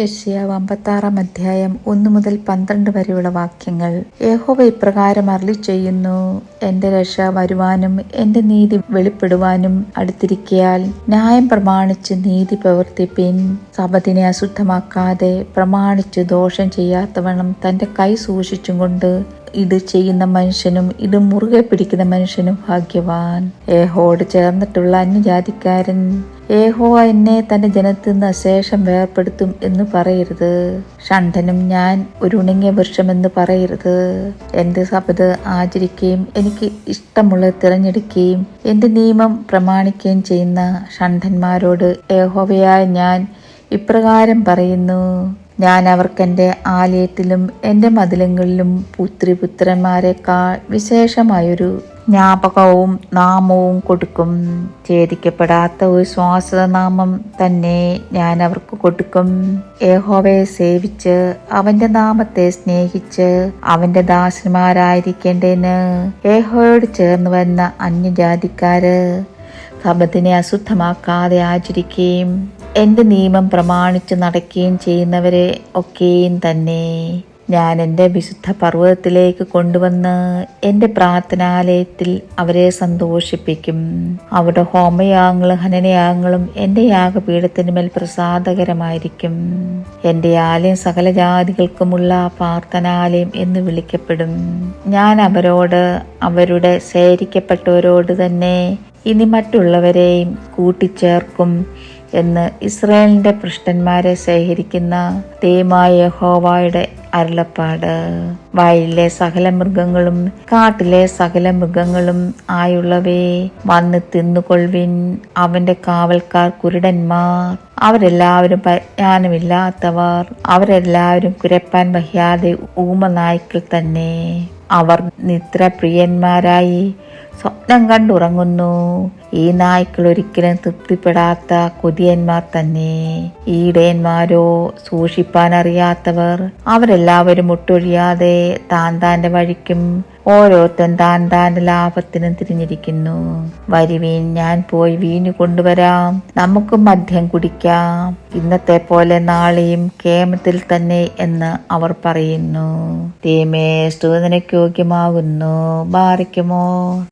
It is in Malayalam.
യശ്യാവ് അമ്പത്താറാം അധ്യായം ഒന്നു മുതൽ പന്ത്രണ്ട് വരെയുള്ള വാക്യങ്ങൾ. യഹോവ ഇപ്രകാരം അരളി ചെയ്യുന്നു എന്റെ രക്ഷ വരുവാനും എന്റെ നീതി വെളിപ്പെടുവാനും അടുത്തിരിക്കയാൽ ന്യായം പ്രമാണിച്ച് നീതി പ്രവർത്തിപ്പിൻ. സബദിനെ അശുദ്ധമാക്കാതെ പ്രമാണിച്ച് ദോഷം ചെയ്യാത്തവണ്ണം തന്റെ കൈ സൂക്ഷിച്ചും കൊണ്ട് ഇത് ചെയ്യുന്ന മനുഷ്യനും ഇത് മുറുകെ പിടിക്കുന്ന മനുഷ്യനും ഭാഗ്യവാൻ. ഏഹോട് ചേർന്നിട്ടുള്ള അന്യജാതിക്കാരൻ ഏഹോ എന്നെ തന്റെ ജനത്തിൽ നിന്ന് അശേഷം വേർപ്പെടുത്തും എന്ന് പറയരുത്. ഷണ്ഠനും ഞാൻ ഒരു ഉണങ്ങിയ വൃക്ഷമെന്ന് പറയരുത്. എന്റെ സബത് ആചരിക്കുകയും എനിക്ക് ഇഷ്ടമുള്ളത് തിരഞ്ഞെടുക്കുകയും എന്റെ നിയമം പ്രമാണിക്കുകയും ചെയ്യുന്ന ഷണ്ഠന്മാരോട് ഏഹോവയായ ഞാൻ ഇപ്രകാരം പറയുന്നു. ഞാൻ അവർക്കെന്റെ ആലയത്തിലും എന്റെ മതിലങ്ങളിലും പുത്രിപുത്രന്മാരെക്കാൾ വിശേഷമായൊരു ജ്ഞാപകവും നാമവും കൊടുക്കും. ഛേദിക്കപ്പെടാത്ത ഒരു ശ്വാസനാമം തന്നെ ഞാൻ അവർക്ക് കൊടുക്കും. ഏഹോവയെ സേവിച്ച് അവന്റെ നാമത്തെ സ്നേഹിച്ച് അവന്റെ ദാസന്മാരായിരിക്കേണ്ടതിന് ഏഹോയോട് ചേർന്ന് വന്ന അന്യജാതിക്കാര് കപത്തിനെ അശുദ്ധമാക്കാതെ ആചരിക്കുകയും എന്റെ നിയമം പ്രമാണിച്ചു നടക്കുകയും ചെയ്യുന്നവരെ ഒക്കെയും തന്നെ ഞാൻ എന്റെ വിശുദ്ധ പർവതത്തിലേക്ക് കൊണ്ടുവന്ന് എന്റെ പ്രാർത്ഥനാലയത്തിൽ അവരെ സന്തോഷിപ്പിക്കും. അവിടെ ഹോമയാഗങ്ങളും ഹനനയാഗങ്ങളും എന്റെ യാഗപീഠത്തിന് മേൽ പ്രസാദകരമായിരിക്കും. എന്റെ ആലയം സകല ജാതികൾക്കുമുള്ള പ്രാർത്ഥനാലയം എന്ന് വിളിക്കപ്പെടും. ഞാൻ അവരോട് അവരുടെ ശേഖരിക്കപ്പെട്ടവരോട് തന്നെ ഇനി മറ്റുള്ളവരെയും കൂട്ടിച്ചേർക്കും. എന്ന് ഇസ്രായേലിന്റെ പൃഷ്ടന്മാരെ ശേഖരിക്കുന്ന ദൈവമായ ഹോവായുടെ അരുളപ്പാട്. വയലിലെ സകല മൃഗങ്ങളും കാട്ടിലെ സകല മൃഗങ്ങളും ആയുള്ളവേ വന്ന് തിന്നുകൊള്ളുവിൻ അവന്റെ കാവൽക്കാർ കുരുടന്മാർ. അവരെല്ലാവരും പരിജ്ഞാനമില്ലാത്തവർ അവരെല്ലാവരും കുരപ്പാൻ വയ്യാതെ ഊമനായ്ക്കൾ തന്നെ. അവർ നിദ്രപ്രിയന്മാരായി സ്വപ്നം കണ്ടുറങ്ങുന്നു. ഈ നായ്ക്കൾ ഒരിക്കലും തൃപ്തിപ്പെടാത്ത കൊതിയന്മാർ തന്നെ. ഈടയന്മാരോ അറിയാത്തവർ അവരെല്ലാവരും ഒട്ടൊഴിയാതെ താൻ താന്റെ വഴിക്കും ഓരോരുത്തൻ താൻ താന്റെ ലാഭത്തിനും തിരിഞ്ഞിരിക്കുന്നു. വരുവീൻ ഞാൻ പോയി വീഞ്ഞു കൊണ്ടുവരാം. നമുക്ക് മദ്യം കുടിക്കാം. ഇന്നത്തെ പോലെ നാളെയും കേമത്തിൽ തന്നെ എന്ന് അവർ പറയുന്നു. തീമേ സ്തുതനയ്ക്ക് യോഗ്യമാകുന്നു. ബാറിക്കുമോ?